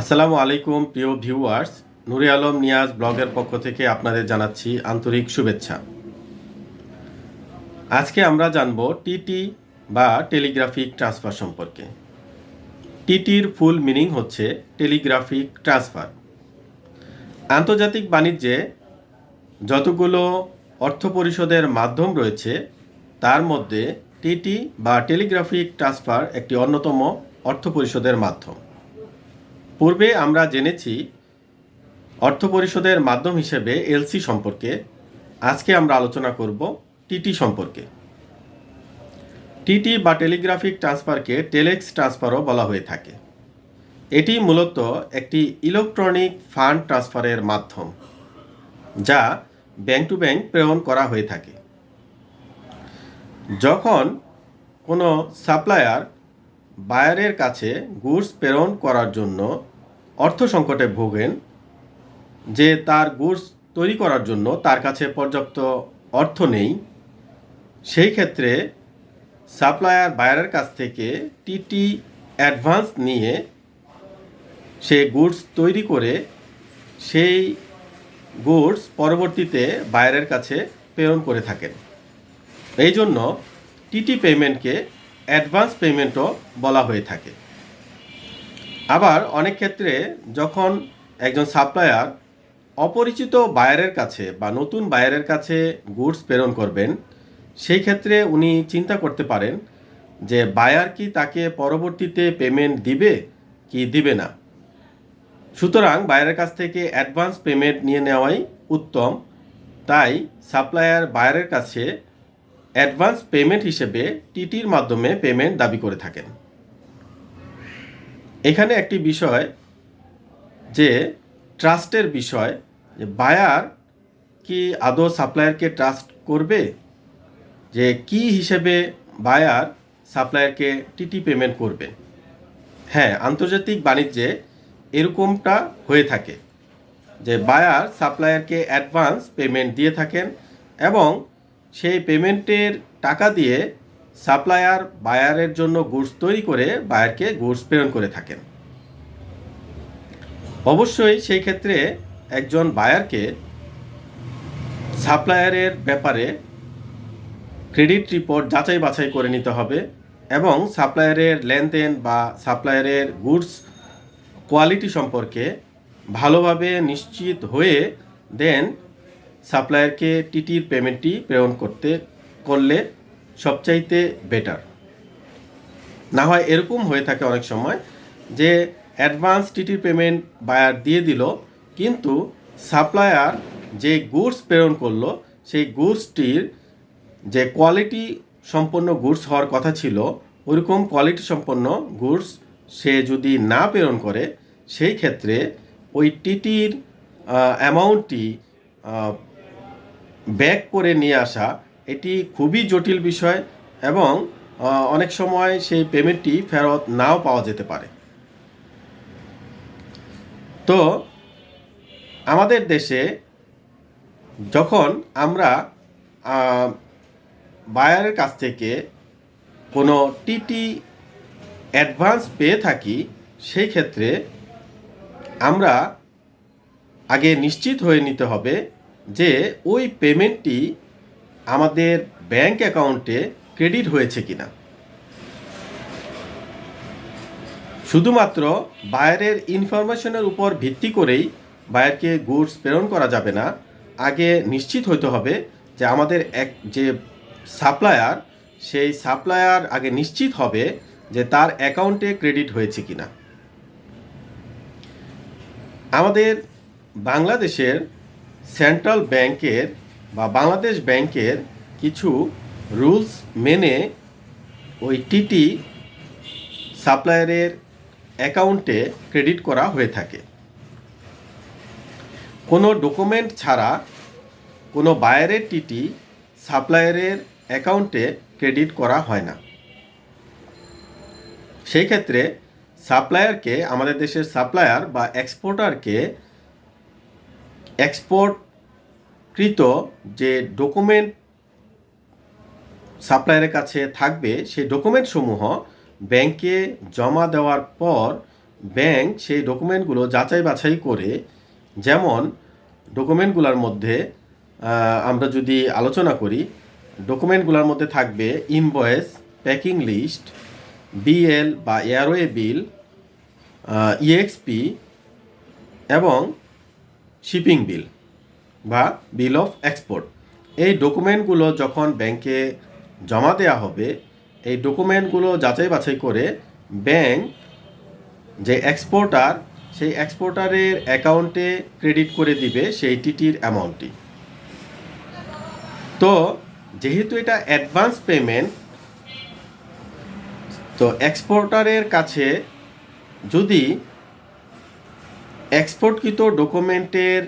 আসসালামু আলাইকুম, প্রিয় ভিউয়ার্স। নুরে আলম নিয়াজ ব্লগের পক্ষ থেকে আপনাদের জানাচ্ছি আন্তরিক শুভেচ্ছা। আজকে আমরা জানব টিটি বা টেলিগ্রাফিক ট্রান্সফার সম্পর্কে। টিটির ফুল মিনিং হচ্ছে টেলিগ্রাফিক ট্রান্সফার। আন্তর্জাতিক বাণিজ্যে যতগুলো অর্থ পরিশোধের মাধ্যম রয়েছে, তার মধ্যে টিটি বা টেলিগ্রাফিক ট্রান্সফার একটি অন্যতম অর্থ পরিশোধের মাধ্যম। পূর্বে আমরা জেনেছি অর্থ পরিশোধের মাধ্যম হিসেবে এলসি সম্পর্কে। আজকে আমরা আলোচনা করব টিটি সম্পর্কে। টিটি বা টেলিগ্রাফিক ট্রান্সফারকে টেলেক্স ট্রান্সফারও বলা হয়ে থাকে। এটি মূলত একটি ইলেকট্রনিক ফান্ড ট্রান্সফারের মাধ্যম, যা ব্যাংক টু ব্যাংক প্রেরণ করা হয়ে থাকে। যখন কোনো সাপ্লায়ার বায়ারের কাছে গুডস প্রেরণ করার জন্য অর্থ সংকটে ভোগেন যে তার গুডস তৈরি করার জন্য তার কাছে পর্যাপ্ত অর্থ নেই, সেই ক্ষেত্রে সাপ্লায়ার বায়ারের কাছ থেকে টিটি অ্যাডভান্স নিয়ে সে গুডস তৈরি করে সেই গুডস পরবর্তীতে বায়ারের কাছে প্রেরণ করে থাকেন। এই জন্য টিটি পেমেন্টকে অ্যাডভান্স পেমেন্টও বলা হয়ে থাকে। আবার অনেক ক্ষেত্রে যখন একজন সাপ্লায়ার অপরিচিত বায়ারের কাছে বা নতুন বায়ারের কাছে গুডস প্রেরণ করবেন, সেই ক্ষেত্রে উনি চিন্তা করতে পারেন যে বায়ার কি তাকে পরবর্তীতে পেমেন্ট দিবে কি দিবে না। সুতরাং বায়ারের কাছ থেকে অ্যাডভান্স পেমেন্ট নিয়ে নেওয়াই উত্তম। তাই সাপ্লায়ার বায়ারের কাছে অ্যাডভান্স পেমেন্ট হিসেবে টিটির মাধ্যমে পেমেন্ট দাবি করে থাকেন। এখানে একটি বিষয় যে ট্রাস্টের বিষয়, যে বায়ার কি আদৌ সাপ্লায়ারকে ট্রাস্ট করবে? যে কি হিসেবে বায়ার সাপ্লায়ারকে টিটি পেমেন্ট করবে? হ্যাঁ আন্তর্জাতিক বাণিজ্যে এরকমটা হয়ে থাকে যে বায়ার সাপ্লায়ারকে অ্যাডভান্স পেমেন্ট দিয়ে থাকেন এবং সেই পেমেন্টের টাকা দিয়ে সাপ্লায়ার, বায়ারের জন্য গুডস তৈরি করে বায়ারকে গুডস প্রেরণ করে থাকেন। অবশ্যই সেই ক্ষেত্রে একজন বায়ারকে সাপ্লায়ারের ব্যাপারে ক্রেডিট রিপোর্ট যাচাই বাছাই করে নিতে হবে এবং সাপ্লায়ারের লেনদেন বা সাপ্লায়ারের গুডস কোয়ালিটি সম্পর্কে ভালোভাবে নিশ্চিত হয়ে দেন সাপ্লায়ারকে টিটির পেমেন্টটি প্রেরণ করতে, করলে সবচাইতে বেটার না হয় এরকম হয়ে থাকে অনেক সময় যে অ্যাডভান্স টিটির পেমেন্ট বায়ার দিয়ে দিল, কিন্তু সাপ্লায়ার যে গুডস প্রেরণ করল, সেই গুডসটির যে কোয়ালিটি সম্পন্ন গুডস হওয়ার কথা ছিল ওরকম কোয়ালিটি সম্পন্ন গুডস সে যদি না প্রেরণ করে, সেই ক্ষেত্রে ওই টিটির অ্যামাউন্টটি ব্যাক করে নিয়ে আসা এটি খুবই জটিল বিষয় এবং অনেক সময় সেই পেমেন্টটি ফেরত নাও পাওয়া যেতে পারে। তো, আমাদের দেশে যখন আমরা বায়ারের কাছ থেকে কোনো টিটি অ্যাডভান্স পেয়ে থাকি, সেই ক্ষেত্রে আমরা আগে নিশ্চিত হয়ে নিতে হবে যে ওই পেমেন্টটি আমাদের ব্যাংক অ্যাকাউন্টে ক্রেডিট হয়েছে কিনা? শুধুমাত্র বায়ারের ইনফরমেশনের উপর ভিত্তি করেই বায়ারকে গুডস প্রেরণ করা যাবে না, আগে নিশ্চিত হতে হবে যে আমাদের এক, যে সাপ্লায়ার সেই সাপ্লায়ার আগে নিশ্চিত হবে যে তার অ্যাকাউন্টে ক্রেডিট হয়েছে কিনা। আমাদের বাংলাদেশের সেন্ট্রাল ব্যাংকের বা বাংলাদেশ ব্যাংকের কিছু রুলস মেনে ওই টিটি সাপ্লায়ারের অ্যাকাউন্টে ক্রেডিট করা হয়ে থাকে। কোনো ডকুমেন্ট ছাড়া কোনো বায়ারের টিটি সাপ্লায়ারের অ্যাকাউন্টে ক্রেডিট করা হয় না। সেই ক্ষেত্রে সাপ্লায়ারকে, আমাদের দেশের সাপ্লায়ার বা এক্সপোর্টারকে এক্সপোর্টকৃত যে ডকুমেন্ট সাপ্লায়ারের কাছে থাকবে, সেই ডকুমেন্টসমূহ ব্যাংকে জমা দেওয়ার পর ব্যাংক সেই ডকুমেন্টগুলো যাচাই বাছাই করে, যেমন ডকুমেন্টগুলোর মধ্যে আমরা যদি আলোচনা করি ডকুমেন্টগুলোর মধ্যে থাকবে ইনভয়েস প্যাকিং লিস্ট বিএল বা এয়ারওয়ে বিল ইএক্সপি এবং শিপিং বিল বা বিল অফ এক্সপোর্ট এই ডকুমেন্টগুলো যখন ব্যাংকে জমা দেওয়া হবে, এই ডকুমেন্টগুলো যাচাই বাছাই করে ব্যাংক যে এক্সপোর্টার সেই এক্সপোর্টারের অ্যাকাউন্টে ক্রেডিট করে দিবে সেই টিটির অ্যামাউন্টটি তো, যেহেতু এটা অ্যাডভান্স পেমেন্ট তো এক্সপোর্টারের কাছে যদি এক্সপোর্টকৃত ডকুমেন্টের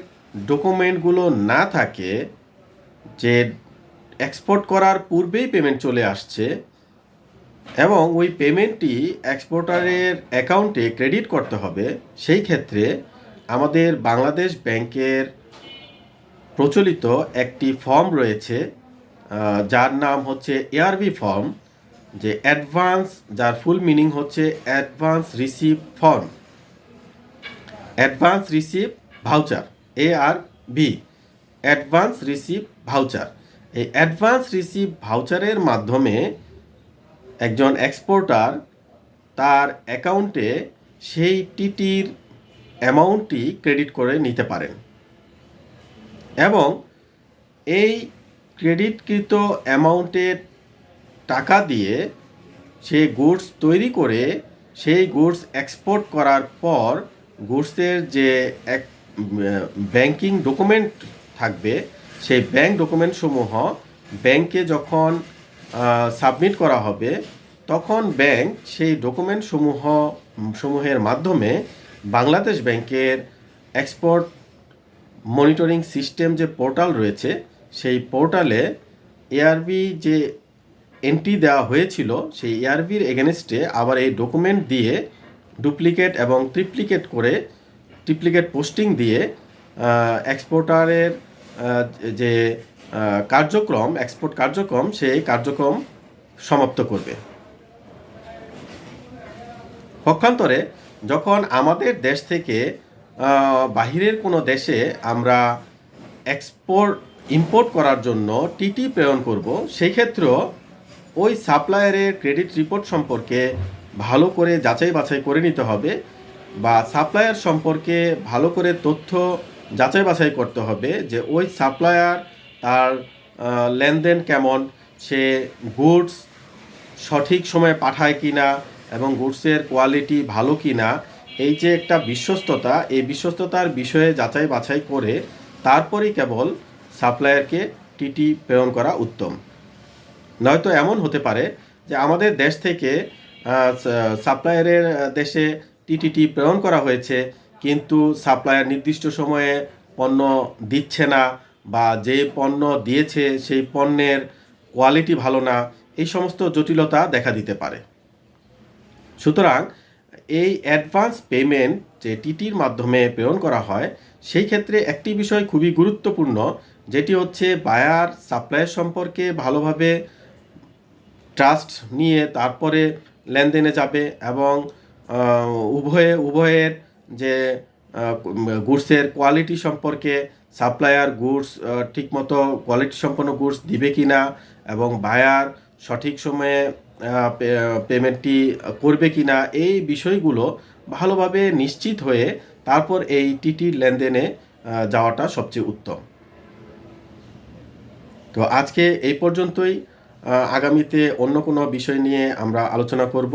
ডকুমেন্টগুলো না থাকে, যে এক্সপোর্ট করার পূর্বেই পেমেন্ট চলে আসছে এবং ওই পেমেন্টটি এক্সপোর্টারের অ্যাকাউন্টে ক্রেডিট করতে হবে, সেই ক্ষেত্রে আমাদের বাংলাদেশ ব্যাংকের প্রচলিত একটি ফর্ম রয়েছে যার নাম হচ্ছে এআরবি ফর্ম যে অ্যাডভান্স যার ফুল মিনিং হচ্ছে advance receive form advance receive voucher A R B advance receive voucher এই অ্যাডভান্স রিসিভ ভাউচারের মাধ্যমে একজন এক্সপোর্টার তার অ্যাকাউন্টে সেই টিটির অ্যামাউন্টটি ক্রেডিট করে নিতে পারেন। এবং এই ক্রেডিটকৃত অ্যামাউন্টের টাকা দিয়ে সে গুডস তৈরি করে সেই গুডস এক্সপোর্ট করার পর গুডসের যে এক ব্যাংকিং ডকুমেন্ট থাকবে। সেই ব্যাংক ডকুমেন্টসমূহ ব্যাংকে যখন সাবমিট করা হবে, তখন ব্যাংক সেই ডকুমেন্টসমূহ সমূহের মাধ্যমে বাংলাদেশ ব্যাংকের এক্সপোর্ট মনিটরিং সিস্টেম যে পোর্টাল রয়েছে, সেই পোর্টালে এআরবি যে এন্ট্রি দেওয়া হয়েছিল, সেই এআরবির এগেনস্টে আবার এই ডকুমেন্ট দিয়ে ডুপ্লিকেট এবং ট্রিপ্লিকেট করে ট্রিপ্লিকেট পোস্টিং দিয়ে এক্সপোর্টারের যে কার্যক্রম এক্সপোর্ট কার্যক্রম, সেই কার্যক্রম সমাপ্ত করবে। পক্ষান্তরে, যখন আমাদের দেশ থেকে বাহিরের কোনো দেশে আমরা এক্সপোর্ট ইম্পোর্ট করার জন্য টিটি প্রেরণ করব, সেই ক্ষেত্রেও ওই সাপ্লায়ারের ক্রেডিট রিপোর্ট সম্পর্কে ভালো করে যাচাই বাছাই করে নিতে হবে। বা সাপ্লায়ার সম্পর্কে ভালো করে তথ্য যাচাই বাছাই করতে হবে যে ওই সাপ্লায়ার তার লেনদেন কেমন, সে গুডস সঠিক সময়ে পাঠায় কি না এবং গুডসের কোয়ালিটি ভালো কি না এই যে একটা বিশ্বস্ততা, এই বিশ্বস্ততার বিষয়ে যাচাই বাছাই করে তারপরেই কেবল সাপ্লায়ারকে টিটি প্রেরণ করা উত্তম। নয়তো এমন হতে পারে যে আমাদের দেশ থেকে সাপ্লায়ারের দেশে টিটিটি প্রেরণ করা হয়েছে, কিন্তু সাপ্লায়ার নির্দিষ্ট সময়ে পণ্য দিচ্ছে না বা যে পণ্য দিয়েছে সেই পণ্যের কোয়ালিটি ভালো না, এই সমস্ত জটিলতা দেখা দিতে পারে। সুতরাং এই অ্যাডভান্স পেমেন্ট যে টিটির মাধ্যমে প্রেরণ করা হয়, সেই ক্ষেত্রে একটি বিষয় খুবই গুরুত্বপূর্ণ, যেটি হচ্ছে বায়ার সাপ্লায়ার সম্পর্কে ভালোভাবে ট্রাস্ট নিয়ে তারপরে লেনদেনে যাবে এবং উভয়ে, উভয়ের যে গুডসের কোয়ালিটি সম্পর্কে সাপ্লায়ার গুডস ঠিকমতো কোয়ালিটি সম্পন্ন গুডস দিবে কি না এবং বায়ার সঠিক সময়ে পেমেন্টটি করবে কি না এই বিষয়গুলো ভালোভাবে নিশ্চিত হয়ে তারপর এই টিটি লেনদেনে যাওয়াটা সবচেয়ে উত্তম। তো আজকে এই পর্যন্তই। আগামীতে অন্য কোনো বিষয় নিয়ে আমরা আলোচনা করব।